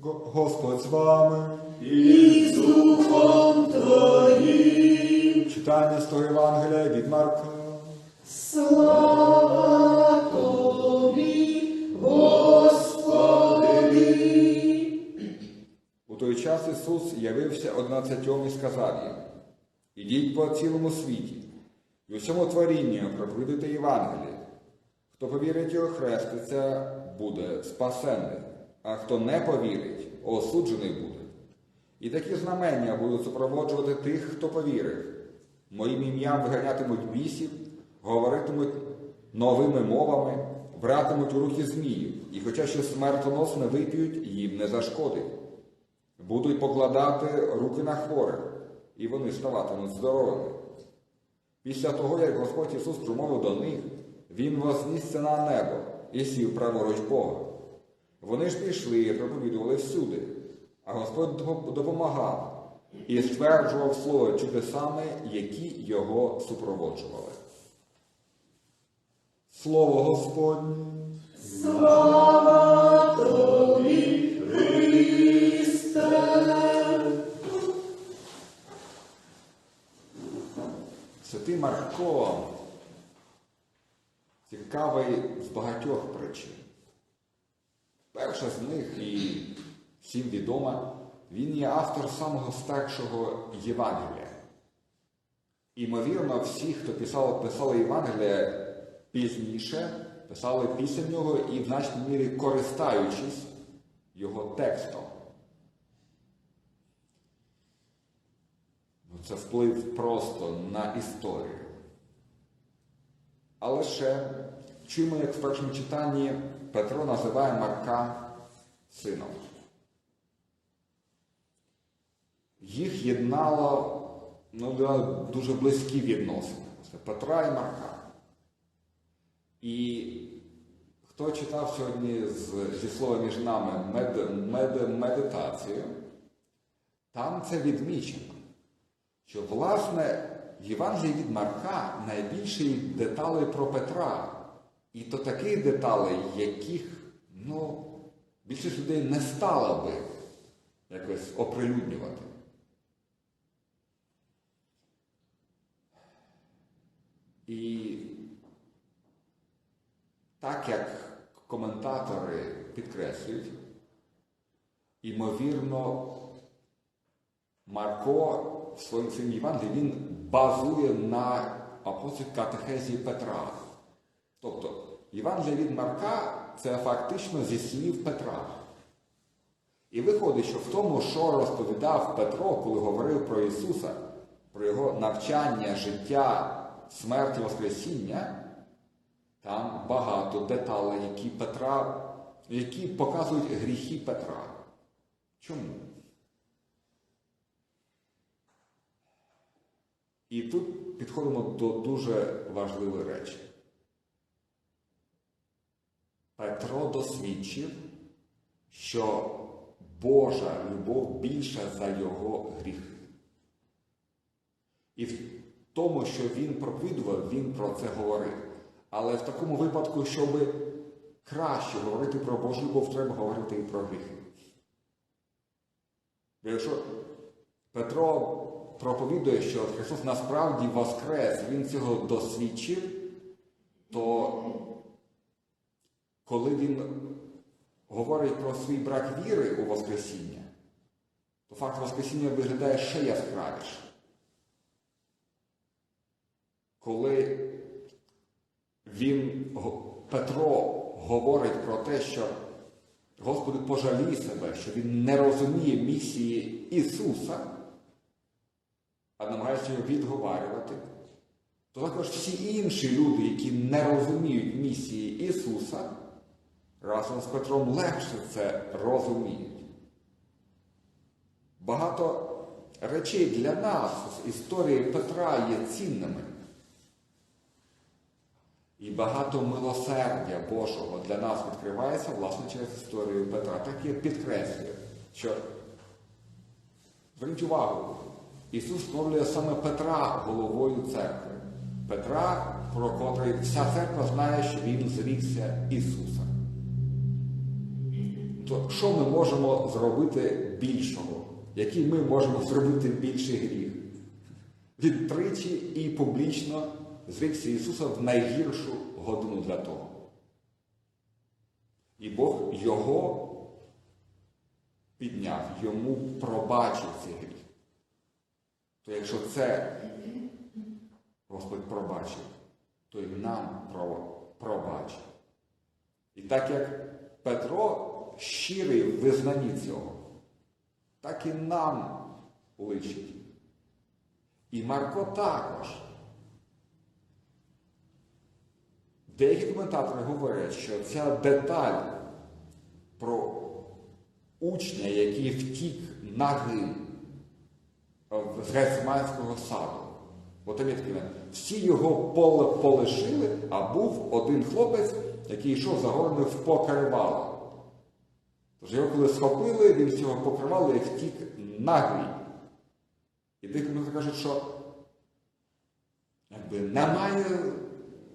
Го- Господь з вами. і з духом Твоїм. Читання з того Євангелія від Марка. Слава Тобі, Господи. У той час Ісус явився одинадцятьом і сказав їм, ідіть по цілому світі, і усьому творінню проповідуйте Євангеліє. Хто повірить і охреститься, буде спасенний, а хто не повірить, осуджений буде. І такі знамення будуть супроводжувати тих, хто повірив. Моїм ім'ям виганятимуть бісів, говоритимуть новими мовами, братимуть у руки змію, і хоча що смертоносне вип'ють, їм не зашкодить. Будуть покладати руки на хворих, і вони ставатимуть здоровими. Після того, як Господь Ісус промовив до них, Він вознісся на небо і сів праворуч Бога. Вони ж пішли і проповідували всюди, а Господь допомагав і стверджував слово чудесами, які його супроводжували. Слово Господнє. Слава Тобі, Христе. Святий Марко цікавий з багатьох причин. Перша з них і всім відома, він є автор самого старшого Євангелія. Імовірно, всі, хто писали, писали Євангелія пізніше, писали після нього і в значній мірі користаючись його текстом. Ну, Це вплив просто на історію. Але ще чуємо, як в першому читанні Петро називає Марка сином. Їх єднало ну, дуже близькі відносини. Це Петра і Марка. І хто читав сьогодні з, зі слова між нами мед, мед, медитацію, там це відмічено що власне в Євангелії від Марка найбільше деталей про Петра. І то таких деталей, яких ну, більшість людей не стала би якось оприлюднювати. І так як коментатори підкреслюють, ймовірно, Марко в своєму своєму Євангелії він базує на апостолі катехезі Петра. Тобто Євангелія від Марка це фактично зі слів Петра. І виходить, що в тому, що розповідав Петро, коли говорив про Ісуса, про Його навчання, життя, смерть і Воскресіння, там багато деталей, які Петра, які показують гріхи Петра. Чому? І тут підходимо до дуже важливої речі. Петро досвідчив, що Божа любов більша за його гріхи. І в тому, що він проповідував, він про це говорив. Але в такому випадку, щоб краще говорити про Божу любов, треба говорити і про гріхи. Якщо Петро проповідує, що Христос насправді воскрес, Він цього досвідчив, то коли Він говорить про свій брак віри у Воскресіння, то факт Воскресіння виглядає ще яскравіше. Коли він, Петро говорить про те, що Господи пожалій себе, що він не розуміє місії Ісуса, а намагається його відговарювати, то також всі інші люди, які не розуміють місії Ісуса, разом з Петром легше це розуміють. Багато речей для нас з історії Петра є цінними. І багато милосердя Божого для нас відкривається, власне, через історію Петра. Так я підкреслюю, що зверніть увагу, Ісус встановлює саме Петра головою церкви. Петра, про котрий вся церква знає, що він зрікся Ісуса. То що ми можемо зробити більшого? Який ми можемо зробити більший гріх? Він тричі і публічно зрікся Ісуса в найгіршу годину для того. І Бог його підняв, йому пробачив цей гріх. То якщо це Господь пробачив, то й нам про- пробачив. І так як Петро щирий в визнанні цього, так і нам личить. І Марко також. Деякі коментатори говорять, що ця деталь про учня, який втік нагим з Гецманського саду. От момент. Всі його поле полишили, а був один хлопець, який йшов загорнений в покривало. Тож його коли схопили, він з цього покривала і втік нагий. І деякі кажуть, що якби, немає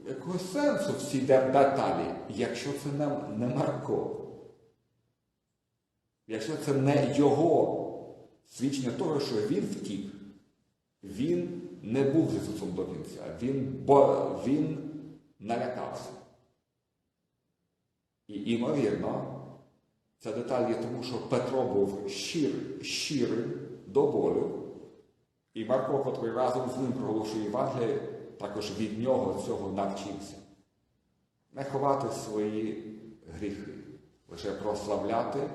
якогось сенсу в цій деталі, якщо це не, не Марко. Якщо це не його свідчення того, що він втік, він не був з Ісусом до кінця, він, бо він налякався. І імовірно, ця деталь є тому, що Петро був щир, щирий до болю, і Марко, котрий разом з ним проголошує Євангеліє, також від нього цього навчився. Не ховати свої гріхи, лише прославляти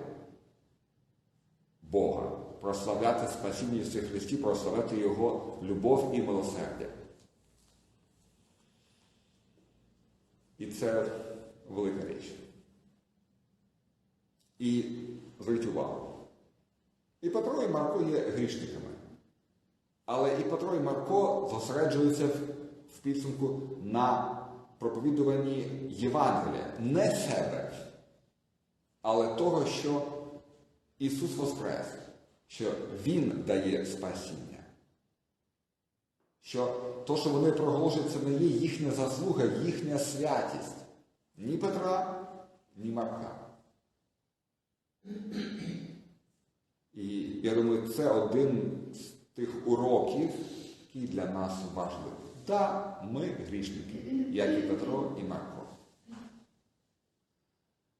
Бога, прославляти спасіння Ісуса Христі, прославляти Його любов і милосердя. І це велика річ. І зверніть увагу. І Петро, і Марко є грішниками. Але і Петро, і Марко зосереджуються в, підсумку на проповідуванні Євангелія, не себе, але того, що Ісус Воскрес, що Він дає спасіння. Що то, що вони проголошують, це не є їхня заслуга, їхня святість. Ні Петра, ні Марка. І я думаю, це один з тих уроків, який для нас важливий. Так, ми грішники, як і Петро, і Марко.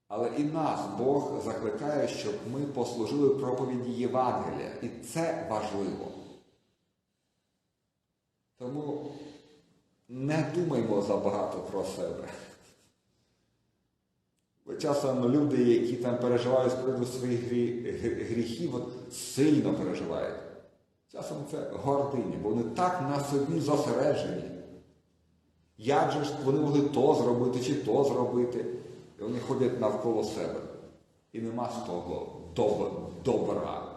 Але і нас Бог закликає, щоб ми послужили проповіді Євангелія. І це важливо. Тому не думаймо забагато про себе. Часом люди, які там переживають з приводу своїх грі- грі- гріхів, от сильно переживають. Часом це гординя, бо вони так на собі зосереджені. Як же ж вони могли то зробити чи то зробити? І вони ходять навколо себе. І нема з того доб- добра.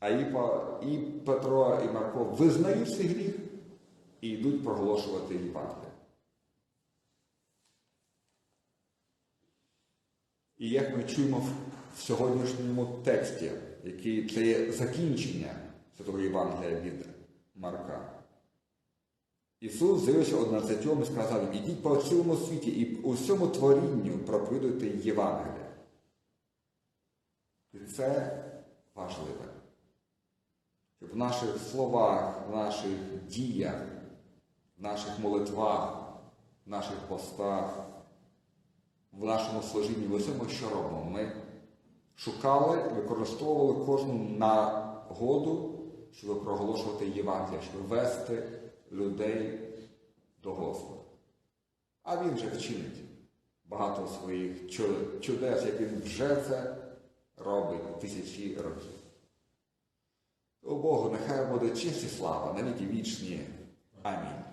А і, Петро, і Марко визнають свій гріх і йдуть проголошувати Євангелія. І як ми чуємо в- сьогоднішньому тексті, який це є закінчення Святого Євангелія від Марка. Ісус з'явився одинадцятьом і сказав ідіть по цілому світі і у всьому творінню проповідуйте Євангелія. І це важливе. Щоб в наших словах, в наших діях, в наших молитвах, в наших постах, в нашому служінні, в усьому, що робимо, ми шукали використовували кожну нагоду, щоб проголошувати Євангелія, щоб вести людей до Господа. А він же вчинить багато своїх чудес, як він вже це робить тисячі років. О Богу, нехай буде честь і слава, навіки вічні. Амінь.